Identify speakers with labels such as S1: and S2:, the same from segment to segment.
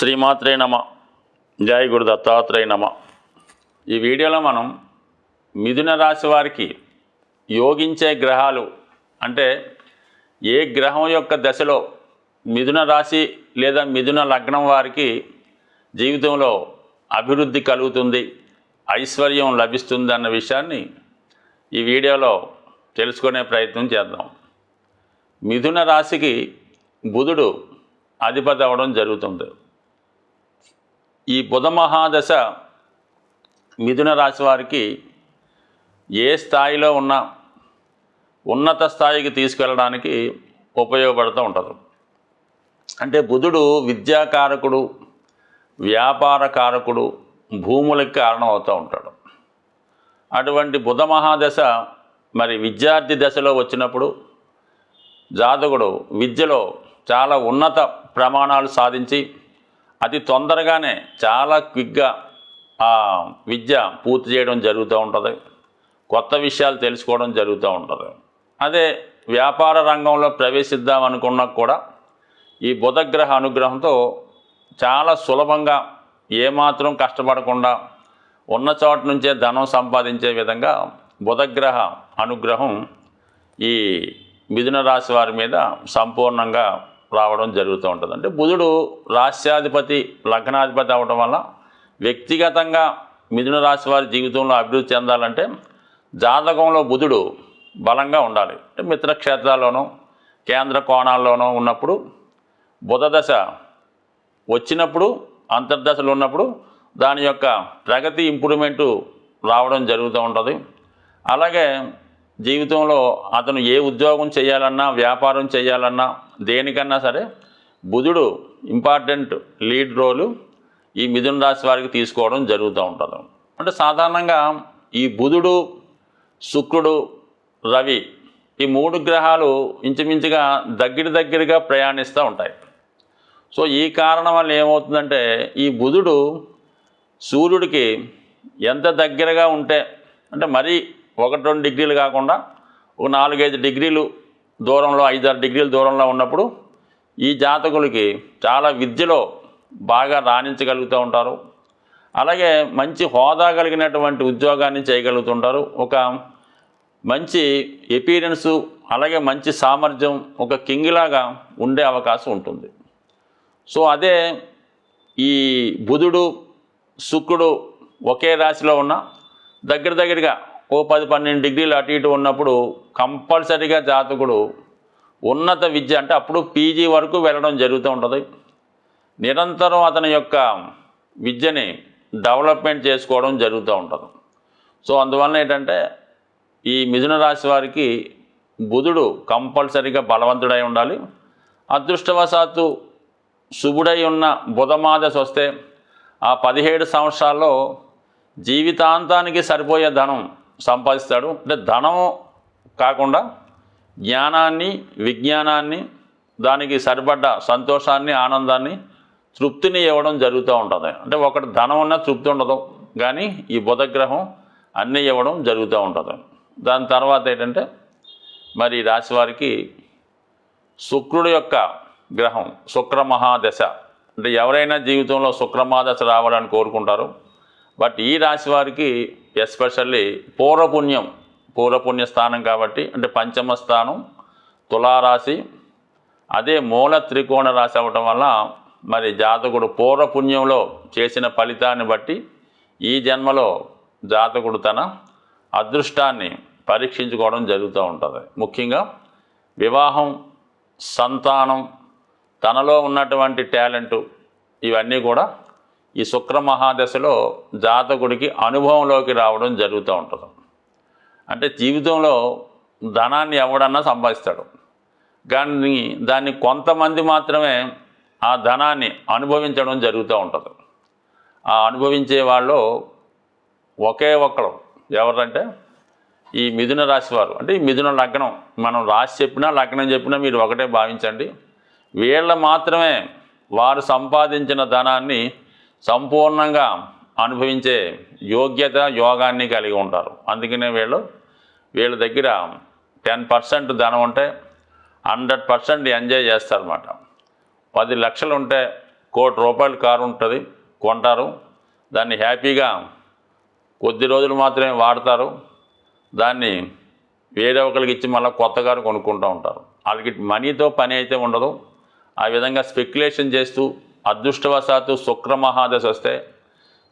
S1: శ్రీమాత్రే నమ. జై గురు దత్తాత్రేయ నమ. ఈ వీడియోలో మనం మిథున రాశి వారికి యోగించే గ్రహాలు అంటే ఏ గ్రహం యొక్క దశలో మిథున రాశి లేదా మిథున లగ్నం వారికి జీవితంలో అభివృద్ధి కలుగుతుంది ఐశ్వర్యం లభిస్తుంది అన్న విషయాన్ని ఈ వీడియోలో తెలుసుకునే ప్రయత్నం చేద్దాం. మిథున రాశికి బుధుడు అధిపతి అవ్వడం జరుగుతుంది. ఈ బుధ మహాదశ మిథున రాశి వారికి ఏ స్థాయిలో ఉన్న ఉన్నత స్థాయికి తీసుకెళ్ళడానికి ఉపయోగపడుతూ ఉంటుంది. అంటే బుధుడు విద్యాకారకుడు వ్యాపార కారకుడు భూములకు కారణం అవుతూ ఉంటాడు. అటువంటి బుధ మహాదశ మరి విద్యార్థి దశలో వచ్చినప్పుడు జాతకుడు విద్యలో చాలా ఉన్నత ప్రమాణాలు సాధించి అతి తొందరగానే చాలా క్విక్గా ఆ విద్య పూర్తి చేయడం జరుగుతూ ఉంటుంది. కొత్త విషయాలు తెలుసుకోవడం జరుగుతూ ఉంటుంది. అదే వ్యాపార రంగంలో ప్రవేశిద్దాం అనుకున్నా కూడా ఈ బుధగ్రహ అనుగ్రహంతో చాలా సులభంగా ఏమాత్రం కష్టపడకుండా ఉన్న చోట నుంచే ధనం సంపాదించే విధంగా బుధగ్రహ అనుగ్రహం ఈ మిథున రాశి వారి మీద సంపూర్ణంగా రావడం జరుగుతూ ఉంటుంది. అంటే బుధుడు రాష్ట్రాధిపతి లగ్నాధిపతి అవడం వల్ల వ్యక్తిగతంగా మిథున రాశి వారి జీవితంలో అభివృద్ధి చెందాలంటే జాతకంలో బుధుడు బలంగా ఉండాలి. అంటే మిత్రక్షేత్రాల్లోనూ కేంద్ర కోణాల్లోనూ ఉన్నప్పుడు బుధ దశ వచ్చినప్పుడు అంతర్దశలు ఉన్నప్పుడు దాని యొక్క ప్రగతి ఇంప్రూవ్మెంటు రావడం జరుగుతూ ఉంటుంది. అలాగే జీవితంలో అతను ఏ ఉద్యోగం చేయాలన్నా వ్యాపారం చేయాలన్నా దేనికన్నా సరే బుధుడు ఇంపార్టెంట్ లీడ్ రోలు ఈ మిథున రాశి వారికి తీసుకోవడం జరుగుతూ ఉంటుంది. అంటే సాధారణంగా ఈ బుధుడు శుక్రుడు రవి ఈ మూడు గ్రహాలు ఇంచుమించుగా దగ్గర దగ్గరగా ప్రయాణిస్తూ ఉంటాయి. సో ఈ కారణం వల్ల ఏమవుతుందంటే ఈ బుధుడు సూర్యుడికి ఎంత దగ్గరగా ఉంటే అంటే మరీ ఒకటి రెండు డిగ్రీలు కాకుండా ఒక నాలుగైదు డిగ్రీలు దూరంలో ఐదారు డిగ్రీల దూరంలో ఉన్నప్పుడు ఈ జాతకులకి చాలా విద్యలో బాగా రాణించగలుగుతూ ఉంటారు. అలాగే మంచి హోదా కలిగినటువంటి ఉద్యోగాన్ని చేయగలుగుతుంటారు. ఒక మంచి ఎపీరియన్సు అలాగే మంచి సామర్థ్యం ఒక కింగిలాగా ఉండే అవకాశం ఉంటుంది. సో అదే ఈ బుధుడు శుక్రుడు ఒకే రాశిలో ఉన్న దగ్గర దగ్గరగా ఓ పది పన్నెండు డిగ్రీలు అటు ఇటు ఉన్నప్పుడు కంపల్సరీగా జాతకుడు ఉన్నత విద్య అంటే అప్పుడు పీజీ వరకు వెళ్ళడం జరుగుతూ ఉంటుంది. నిరంతరం అతని యొక్క విద్యని డెవలప్మెంట్ చేసుకోవడం జరుగుతూ ఉంటుంది. సో అందువలన ఏంటంటే ఈ మిథున రాశి వారికి బుధుడు కంపల్సరీగా బలవంతుడై ఉండాలి. అదృష్టవశాత్తు శుభుడై ఉన్న బుధమాదశ వస్తే ఆ పదిహేడు సంవత్సరాల్లో జీవితాంతానికి సరిపోయే ధనం సంపాదిస్తాడు. అంటే ధనం కాకుండా జ్ఞానాన్ని విజ్ఞానాన్ని దానికి సరిపడ్డ సంతోషాన్ని ఆనందాన్ని తృప్తిని ఇవ్వడం జరుగుతూ ఉంటుంది. అంటే ఒకటి ధనం ఉన్న తృప్తి ఉండదు. కానీ ఈ బుధగ్రహం అన్నీ ఇవ్వడం జరుగుతూ ఉంటుంది. దాని తర్వాత ఏంటంటే మరి ఈ రాశి వారికి శుక్రుడు యొక్క గ్రహం శుక్రమహాదశ అంటే ఎవరైనా జీవితంలో శుక్రమహాదశ రావాలని కోరుకుంటారు. బట్ ఈ రాశి వారికి ఎస్పెషల్లీ పూర్వపుణ్యం పూర్వపుణ్య స్థానం కాబట్టి అంటే పంచమ స్థానం తులారాశి అదే మూల త్రికోణ రాశి అవ్వటం వల్ల మరి జాతకుడు పూర్వపుణ్యంలో చేసిన ఫలితాన్ని బట్టి ఈ జన్మలో జాతకుడు తన అదృష్టాన్ని పరీక్షించుకోవడం జరుగుతూ ఉంటుంది. ముఖ్యంగా వివాహం సంతానం తనలో ఉన్నటువంటి టాలెంటు ఇవన్నీ కూడా ఈ శుక్ర మహాదశలో జాతకుడికి అనుభవంలోకి రావడం జరుగుతూ ఉంటుంది. అంటే జీవితంలో ధనాన్ని ఎవడన్నా సంపాదిస్తాడు. కానీ దాన్ని కొంతమంది మాత్రమే ఆ ధనాన్ని అనుభవించడం జరుగుతూ ఉంటుంది. ఆ అనుభవించే వాళ్ళు ఒకే ఒక్కరు ఎవరంటే ఈ మిథున రాశి వారు. అంటే ఈ మిథున లగ్నం. మనం రాశి చెప్పినా లగ్నం చెప్పినా మీరు ఒకటే భావించండి. వీళ్ళ మాత్రమే వారు సంపాదించిన ధనాన్ని సంపూర్ణంగా అనుభవించే యోగ్యత యోగాన్ని కలిగి ఉంటారు. అందుకనే వీళ్ళు వీళ్ళ దగ్గర టెన్ పర్సెంట్ ధనం ఉంటే హండ్రెడ్ పర్సెంట్ ఎంజాయ్ చేస్తారన్నమాట. పది లక్షలు ఉంటే కోటి రూపాయల కారు ఉంటుంది కొంటారు. దాన్ని హ్యాపీగా కొద్ది రోజులు మాత్రమే వాడతారు. దాన్ని వేరే ఒకరికి ఇచ్చి మళ్ళీ కొత్త కారు కొనుక్కుంటూ ఉంటారు. వాళ్ళకి మనీతో పని అయితే ఉండదు. ఆ విధంగా స్పెక్యులేషన్ చేస్తూ అదృష్టవశాత్తు శుక్రమహాదశ వస్తే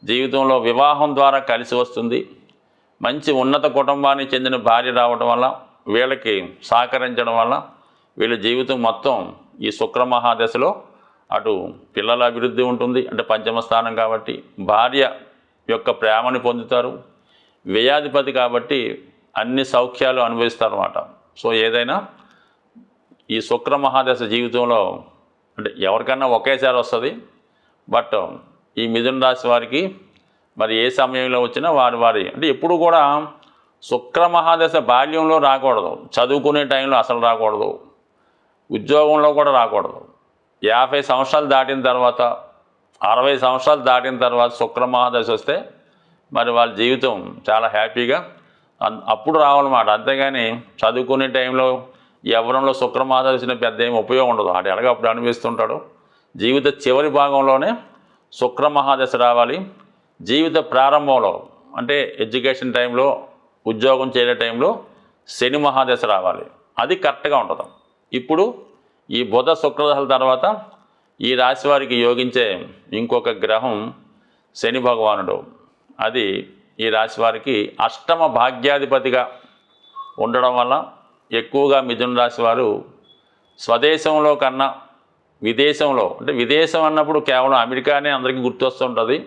S1: జీవితంలో వివాహం ద్వారా కలిసి వస్తుంది. మంచి ఉన్నత కుటుంబానికి చెందిన భార్య రావడం వల్ల వీళ్ళకి సహకరించడం వల్ల వీళ్ళ జీవితం మొత్తం ఈ శుక్రమహాదశలో అటు పిల్లల అభివృద్ధి ఉంటుంది. అంటే పంచమ స్థానం కాబట్టి భార్య యొక్క ప్రేమని పొందుతారు. వ్యయాధిపతి కాబట్టి అన్ని సౌఖ్యాలు అనుభవిస్తారు అన్నమాట సో ఏదైనా ఈ శుక్రమహాదశ జీవితంలో అంటే ఎవరికన్నా ఒకేసారి వస్తుంది బట్ ఈ మిథున రాశి వారికి మరి ఏ సమయంలో వచ్చినా వారి వారి అంటే ఎప్పుడు కూడా శుక్ర మహాదశ బాల్యంలో రాకూడదు చదువుకునే టైంలో అసలు రాకూడదు ఉద్యోగంలో కూడా రాకూడదు. యాభై సంవత్సరాలు దాటిన తర్వాత అరవై సంవత్సరాలు దాటిన తర్వాత శుక్ర మహాదశ వస్తే మరి వాళ్ళ జీవితం చాలా హ్యాపీగా అప్పుడు రావాలన్నమాట. అంతేగాని చదువుకునే టైంలో ఈ యవ్వనంలో వచ్చిన పెద్ద ఏమి ఉపయోగం ఉండదు. ఆడు ఎడగప్పుడు అప్పుడు అనిపిస్తుంటాడు జీవిత చివరి భాగంలోనే శుక్ర మహాదశ రావాలి. జీవిత ప్రారంభంలో అంటే ఎడ్యుకేషన్ టైంలో ఉద్యోగం చేరే టైంలో శని మహాదశ రావాలి. అది కరెక్ట్గా ఉంటుంది. ఇప్పుడు ఈ బుధ శుక్రదశల తర్వాత ఈ రాశి వారికి యోగించే ఇంకొక గ్రహం శని భగవానుడు. అది ఈ రాశి వారికి అష్టమ భాగ్యాధిపతిగా ఉండడం వల్ల ఎక్కువగా మిథున రాశి వారు స్వదేశంలో కన్నా విదేశంలో అంటే విదేశం అన్నప్పుడు కేవలం అమెరికానే అందరికీ గుర్తొస్తుంటుంది.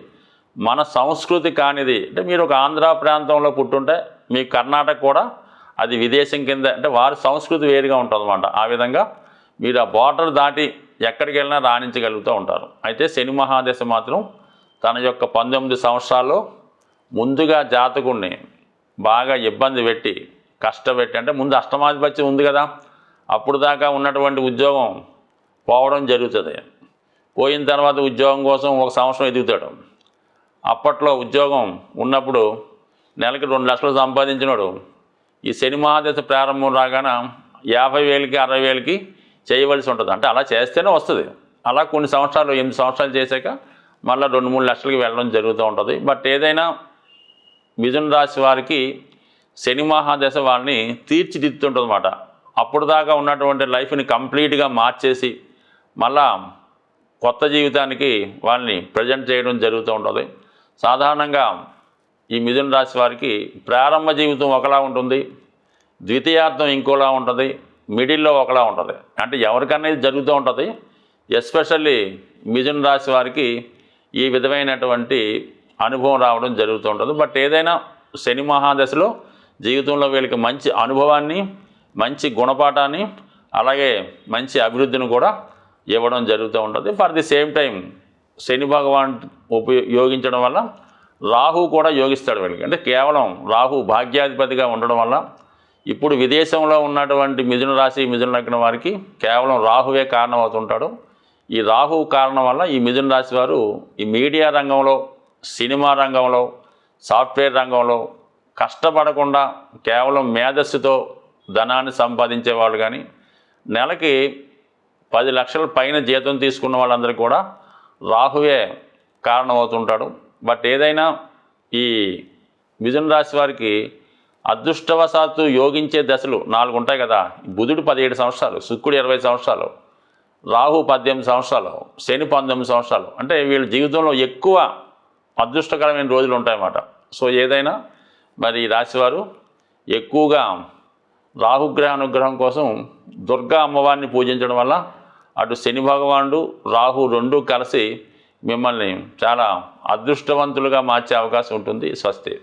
S1: మన సంస్కృతి కానిది అంటే మీరు ఒక ఆంధ్ర ప్రాంతంలో పుట్టుంటే మీ కర్ణాటక కూడా అది విదేశం కింద అంటే వారి సంస్కృతి వేరుగా ఉంటుంది ఆ విధంగా మీరు ఆ బార్డర్ దాటి ఎక్కడికి వెళ్ళినా రాణించగలుగుతూ ఉంటారు. అయితే శని మహాదశ మాత్రం తన యొక్క పంతొమ్మిది సంవత్సరాల్లో ముందుగా జాతకుణ్ణి బాగా ఇబ్బంది పెట్టి కష్టపెట్టి అంటే ముందు అష్టమాధిపత్యం ఉంది కదా అప్పుడు దాకా ఉన్నటువంటి ఉద్యోగం పోవడం జరుగుతుంది. పోయిన తర్వాత ఉద్యోగం కోసం ఒక సంవత్సరం ఎదుగుతాడు. అప్పట్లో ఉద్యోగం ఉన్నప్పుడు నెలకి రెండు లక్షలు సంపాదించినాడు. ఈ శని ప్రారంభం రాగానే యాభై వేలకి అరవై వేలకి చేయవలసి ఉంటుంది. అంటే అలా చేస్తేనే వస్తుంది. అలా కొన్ని సంవత్సరాలు ఎనిమిది సంవత్సరాలు చేశాక మళ్ళీ రెండు మూడు లక్షలకి వెళ్ళడం జరుగుతూ ఉంటుంది. బట్ ఏదైనా మిథున రాశి వారికి శని మహాదశ వాళ్ళని తీర్చిదిద్దుతుంటుంది అనమాట అప్పుడు దాకా ఉన్నటువంటి లైఫ్ని కంప్లీట్గా మార్చేసి మళ్ళా కొత్త జీవితానికి వాళ్ళని ప్రజెంట్ చేయడం జరుగుతూ ఉంటుంది. సాధారణంగా ఈ మిథున రాశి వారికి ప్రారంభ జీవితం ఒకలా ఉంటుంది ద్వితీయార్థం ఇంకోలా ఉంటుంది మిడిల్లో ఒకలా ఉంటుంది. అంటే ఎవరికన్నా ఇది జరుగుతూ ఉంటుంది. ఎస్పెషల్లీ మిథున రాశి వారికి ఈ విధమైనటువంటి అనుభవం రావడం జరుగుతూ ఉంటుంది. బట్ ఏదైనా శని మహాదశలో జీవితంలో వీళ్ళకి మంచి అనుభవాన్ని మంచి గుణపాఠాన్ని అలాగే మంచి అభివృద్ధిని కూడా ఇవ్వడం జరుగుతూ ఉంటుంది. For the same time Shani Bhagavan ఉపయోగించడం వల్ల రాహు కూడా యోగిస్తాడు వీళ్ళకి. అంటే కేవలం రాహు భాగ్యాధిపతిగా ఉండడం వల్ల ఇప్పుడు విదేశంలో ఉన్నటువంటి మిథున రాశి మిథున లగ్నం వారికి కేవలం రాహువే కారణం అవుతుంటాడు ఈ రాహు కారణం వల్ల ఈ మిథున రాశి వారు ఈ మీడియా రంగంలో సినిమా రంగంలో సాఫ్ట్వేర్ రంగంలో కష్టపడకుండా కేవలం మేధస్సుతో ధనాన్ని సంపాదించే వాళ్ళు కానీ నెలకి పది లక్షల పైన జీతం తీసుకున్న వాళ్ళందరికీ కూడా రాహువే కారణమవుతుంటాడు. బట్ ఏదైనా ఈ మిథున రాశి వారికి అదృష్టవశాత్తు యోగించే దశలు నాలుగు ఉంటాయి కదా. బుధుడు పదిహేడు సంవత్సరాలు శుక్రుడు ఇరవై సంవత్సరాలు రాహు పద్దెనిమిది సంవత్సరాలు శని పంతొమ్మిది సంవత్సరాలు. అంటే వీళ్ళ జీవితంలో ఎక్కువ అదృష్టకరమైన రోజులు ఉంటాయన్నమాట. సో ఏదైనా మరి ఈ రాశివారు ఎక్కువగా రాహుగ్రహ అనుగ్రహం కోసం దుర్గా అమ్మవారిని పూజించడం వల్ల అటు శని భగవానుడు రాహు రెండు కలిసి మిమ్మల్ని చాలా అదృష్టవంతులుగా మార్చే అవకాశం ఉంటుంది. స్వస్తి.